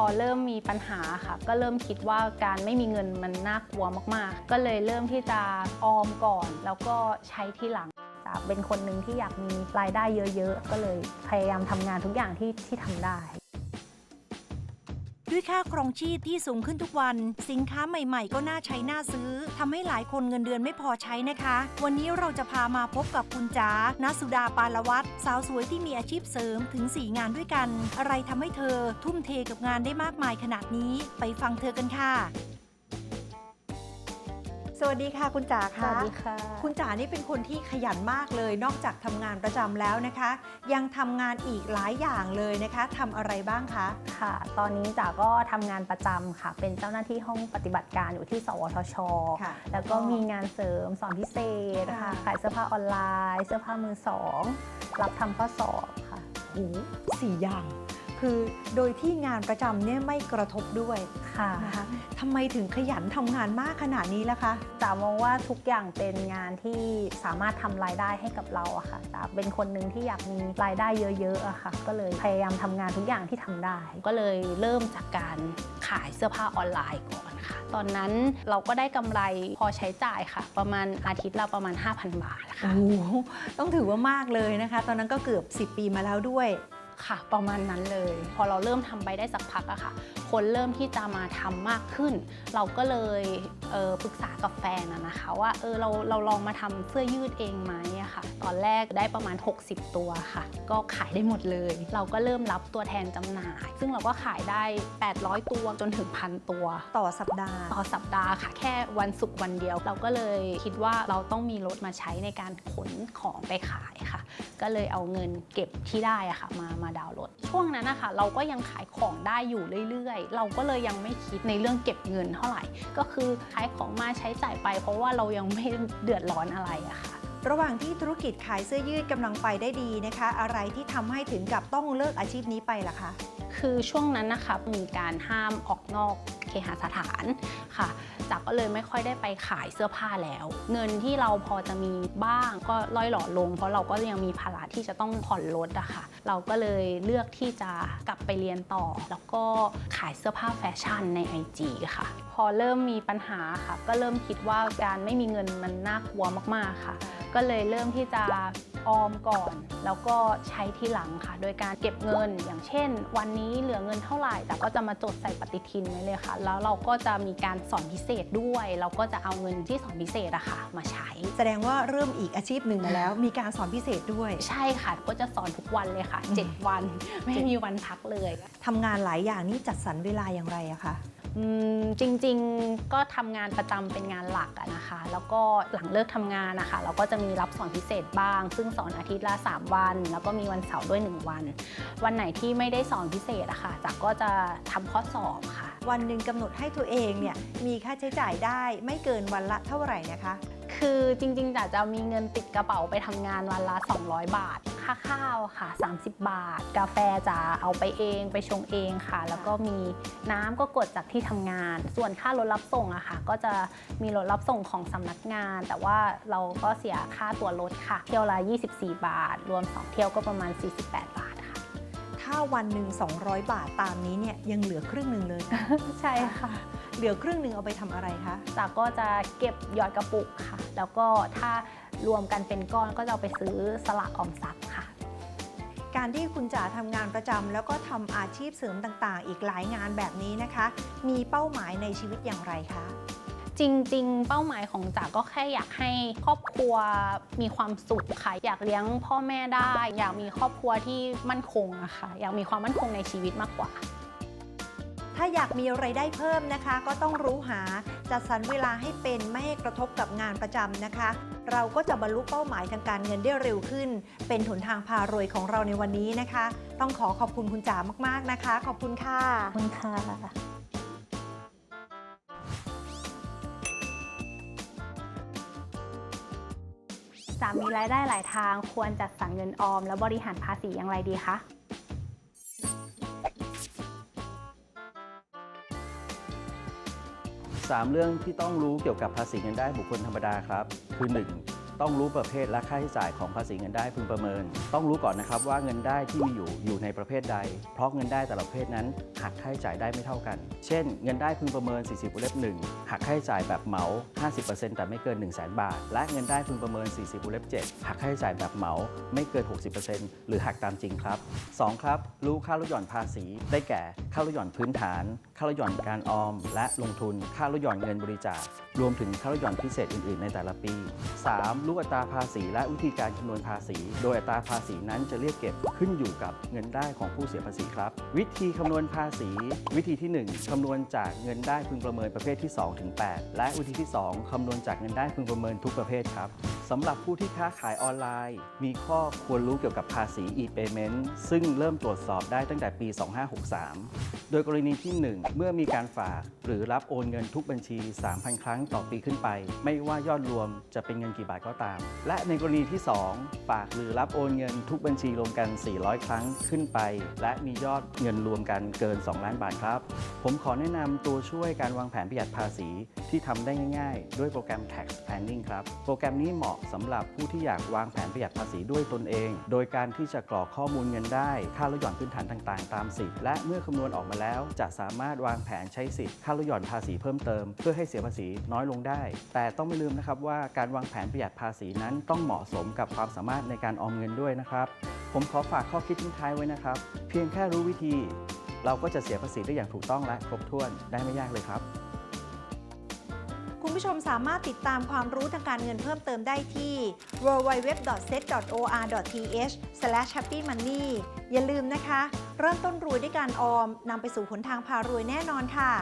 พอเริ่มมีปัญหาค่ะ ก็เริ่มคิดว่าการไม่มีเงินมันน่ากลัวมากๆ ก็เลยเริ่มที่จะออมก่อน แล้วก็ใช้ที่หลังจ๋าเป็นคนหนึ่งที่อยากมีรายได้เยอะ ๆ ก็เลยพยายามทำงานทุกอย่างที่ที่ทำได้ ด้วยค่าครองชีพที่สูงขึ้นทุกวัน สินค้าใหม่ๆ ก็น่าใช้น่าซื้อทำให้หลายคนเงินเดือนไม่พอใช้นะคะ วันนี้เราจะพามาพบกับคุณจ๋าณสุดาปาลวัตรสาวสวยที่มีอาชีพเสริมถึง 4 งานด้วยกัน อะไรทำให้เธอ ทุ่มเทกับงานได้มากมายขนาดนี้ ไปฟังเธอกันค่ะ สวัสดีค่ะคุณจ๋าสค่ะวัสดีค่ะ คุณจ๋านี่เป็นคนที่ขยันมากเลย นอกจากทำงานประจำแล้วนะคะ ยังทำงานอีกหลายอย่างเลยนะคะทำอะไรบ้างคะ ค่ะ ตอนนี้จ๋าก็ทำงานประจำค่ะ เป็นเจ้าหน้าที่ห้องปฏิบัติการอยู่ที่ สวทช ค่ะแล้วก็มีงานเสริมสอนพิเศษค่ะ ค่ะ ขายเสื้อผ้าออนไลน์ เสื้อผ้ามือสอง รับทำข้อสอบค่ะ โอ้โหสี่อย่าง คือโดยที่งานประจำเนี่ยไม่กระทบด้วยค่ะนะคะทำไมถึงขยันทำงานมากขนาดนี้ล่ะคะจ๋ามองว่าทุกอย่างเป็นงานที่สามารถทำรายได้ให้กับเราอะค่ะจ๋าเป็นคนหนึ่งที่อยากมีรายได้เยอะๆอะค่ะ ก็เลยพยายามทำงานทุกอย่างที่ทำได้ ก็เลยเริ่มจากการขายเสื้อผ้าออนไลน์ก่อนค่ะ ตอนนั้นเราก็ได้กำไรพอใช้จ่ายค่ะ ประมาณอาทิตย์ละประมาณ 5,000 บาทค่ะโอ้โหต้องถือว่ามากเลยนะคะ ตอนนั้นก็เกือบ 10 ปีมาแล้วด้วย ค่ะ ประมาณนั้นเลย พอเราเริ่มทำไปได้สักพักอะค่ะ คนเริ่มที่จะมาทำมากขึ้น เราก็เลยเอ่อปรึกษากับแฟนอะนะคะว่าเออเราเราลองมาทำเสื้อยืดเองไหมอะค่ะ ตอนแรกได้ประมาณ 60 ตัวค่ะ ก็ขายได้หมดเลย เราก็เริ่มรับตัวแทนจำหน่าย ซึ่งเราก็ขายได้ 800 ตัวจนถึงพันตัว ต่อสัปดาห์ ต่อสัปดาห์ค่ะ แค่วันศุกร์วันเดียว เราก็เลยคิดว่าเราต้องมีรถมาใช้ในการขนของไปขายค่ะ ก็เลยเอาเงินเก็บที่ได้อะค่ะมามาดาวน์รถช่วงนั้นนะคะเราก็ยังขายของได้อยู่เรื่อยๆ เราก็เลยยังไม่คิดในเรื่องเก็บเงินเท่าไหร่ ก็คือขายของมาใช้จ่ายไป เพราะว่าเรายังไม่เดือดร้อนอะไรอะค่ะระหว่างที่ธุรกิจขายเสื้อยืดกำลังไปได้ดีนะคะ อะไรที่ทำให้ถึงกับต้องเลิกอาชีพนี้ไปล่ะคะ คือช่วงนั้นนะคะมีการห้ามออกนอก เคหสถานค่ะจากก็เลยไม่ค่อยได้ไปขายเสื้อผ้าแล้ว เงินที่เราพอจะมีบ้างก็ล่อยหล่อลง เพราะเราก็ยังมีภาระที่จะต้องผ่อนรถอะค่ะ เราก็เลยเลือกที่จะกลับไปเรียนต่อ แล้วก็ขายเสื้อผ้าแฟชั่นใน IG ค่ะ พอเริ่มมีปัญหาค่ะ ก็เริ่มคิดว่าการไม่มีเงินมันน่ากลัวมากๆค่ะ ก็เลยเริ่มที่จะออมก่อน แล้วก็ใช้ทีหลังค่ะ โดยการเก็บเงินอย่างเช่น วันนี้เหลือเงินเท่าไหร่ แต่ก็จะมาจดใส่ปฏิทินไว้เลยค่ะแล้วเราก็จะมีการสอนพิเศษด้วย เราก็จะเอาเงินที่สอนพิเศษอะค่ะมาใช้ แสดงว่าเริ่มอีกอาชีพหนึ่งมาแล้ว มีการสอนพิเศษด้วย ใช่ค่ะ ก็จะสอนทุกวันเลยค่ะ 7 วัน ไม่มีวันพักเลยทำงานหลายอย่างนี่จัดสรรเวลาอย่างไรอะคะ อืมจริงๆก็ทำงานประจำเป็นงานหลักอะนะคะ แล้วก็หลังเลิกทำงานนะคะ เราก็จะมีรับสอนพิเศษบ้าง ซึ่งสอนอาทิตย์ละ 3 วัน แล้วก็มีวันเสาร์ด้วย 1 วัน วันไหนที่ไม่ได้สอนพิเศษอะค่ะจากก็จะทำข้อสอบค่ะ วันหนึ่งกำหนดให้ตัวเองเนี่ยมีค่าใช้จ่ายได้ไม่เกินวันละเท่าไหร่นะคะ คือจริงๆจ๋าจะมีเงินติดกระเป๋าไปทำงานวันละ 200 บาท ค่าข้าวค่ะ 30 บาท กาแฟจะเอาไปเองไปชงเองค่ะ แล้วก็มีน้ำก็กดจากที่ทำงาน ส่วนค่ารถรับส่งอะค่ะ ก็จะมีรถรับส่งของสำนักงาน แต่ว่าเราก็เสียค่าตัวรถค่ะ เที่ยวละ 24 บาท รวม 2 เที่ยวก็ประมาณ 48 บาท ถ้าวันหนึ่ง200 บาทตามนี้เนี่ยยังเหลือครึ่งหนึ่งเลยใช่ค่ะ เหลือครึ่งหนึ่งเอาไปทำอะไรคะ จากก็จะเก็บหยอดกระปุกค่ะ แล้วก็ถ้ารวมกันเป็นก้อนก็จะเอาไปซื้อสลากออมทรัพย์ค่ะ การที่คุณจ๋าทำงานประจำแล้วก็ทำอาชีพเสริมต่างๆ อีกหลายงานแบบนี้นะคะ มีเป้าหมายในชีวิตอย่างไรคะ จริง ๆ เป้าหมายของจ๋าก็แค่อยากให้ครอบครัวมีความสุขค่ะ อยากเลี้ยงพ่อแม่ได้ อยากมีครอบครัวที่มั่นคงอะค่ะ อยากมีความมั่นคงในชีวิตมากกว่า ถ้าอยากมีไรายได้เพิ่มนะคะ ก็ต้องรู้หาจัดสรรเวลาให้เป็นไม่ให้กระทบกับงานประจำนะคะ เราก็จะบรรลุเป้าหมายทางการเงินได้เร็วขึ้น เป็นหนทางพารวยของเราในวันนี้นะคะ ต้องขอขอบคุณคุณจ๋ามากๆนะคะ ขอบคุณค่ะ ขอบคุณค่ะ จะมีรายได้หลายทาง ควรจัดสรรเงินออม และบริหารภาษีอย่างไรดีคะสามเรื่องที่ต้องรู้เกี่ยวกับภาษีเงินได้บุคคลธรรมดาครับ คือ ต้องรู้ประเภทและค่าใช้จ่ายของภาษีเงินได้พึงประเมิน ต้องรู้ก่อนนะครับว่าเงินได้ที่มีอยู่อยู่ในประเภทใด เพราะเงินได้แต่ละประเภทนั้นหักค่าใช้จ่ายได้ไม่เท่ากัน เช่น เงินได้พึงประเมิน 40วงเล็บ1หักค่าใช้จ่ายแบบเหมา 50%แต่ไม่เกิน 1 0 0 0 0แบาท และเงินได้พึงประเมิน 40วงเล็บ7หักค่าใช้จ่ายแบบเหมาไม่เกิน 60%หรือหักตามจริงครับ 2 ครับ รู้ค่าลดหย่อนภาษี ได้แก่ค่าลดหย่อนพื้นฐาน ค่าลดหย่อนการออม และลงทุน ค่าลดหย่อนเงินบริจาค รวมถึงค่าลดหย่อนพิเศษอื่น ๆ ในแต่ละปี 3. รู้อัตราภาษีและวิธีการคำนวณภาษี โดยอัตราภาษีนั้นจะเรียกเก็บขึ้นอยู่กับเงินได้ของผู้เสียภาษีครับ วิธีคำนวณภาษี วิธีที่ 1 คำนวณจากเงินได้พึงประเมินประเภทที่2ถึง8และวิธีที่ 2 คำนวณจากเงินได้พึงประเมินทุกประเภทครับสำหรับผู้ที่ค้าขายออนไลน์ มีข้อควรรู้เกี่ยวกับภาษี e-payment ซึ่งเริ่มตรวจสอบได้ตั้งแต่ปี 2563 โดยกรณีที่ 1 เมื่อมีการฝากหรือรับโอนเงินทุกบัญชี 3,000 ครั้งต่อปีขึ้นไป ไม่ว่ายอดรวมจะเป็นเงินกี่บาทก็ตาม และในกรณีที่ 2 ฝากหรือรับโอนเงินทุกบัญชีรวมกัน 400 ครั้งขึ้นไป และมียอดเงินรวมกันเกิน 2 ล้านบาทครับ ผมขอแนะนำตัวช่วยการวางแผนประหยัดภาษีที่ทำได้ง่ายๆ ด้วยโปรแกรม Tax Planning ครับ โปรแกรมนี้เหมาะสำหรับผู้ที่อยากวางแผนประหยัดภาษีด้วยตนเอง โดยการที่จะกรอกข้อมูลเงินได้ ค่าลดหย่อนพื้นฐานต่างๆ ตามสิทธิ์และเมื่อคำนวณออกมาแล้ว จะสามารถวางแผนใช้สิทธิ์ค่าลดหย่อนภาษีเพิ่มเติม เพื่อให้เสียภาษีน้อยลงได้ แต่ต้องไม่ลืมนะครับว่าการวางแผนประหยัดภาาษีนั้นต้องเหมาะสมกับความสามารถในการออมเงินด้วยนะครับ ผมขอฝากข้อคิดทิ้งท้ายไว้นะครับ เพียงแค่รู้วิธี เราก็จะเสียภาษีได้อย่างถูกต้องและครบถ้วนได้ไม่ยากเลยครับ คุณผู้ชมสามารถติดตามความรู้ทางการเงินเพิ่มเติมได้ที่ www.set.or.th/happymoney อย่าลืมนะคะ เริ่มต้นรวยด้วยการออมนำไปสู่หนทางพารวยแน่นอนค่ะ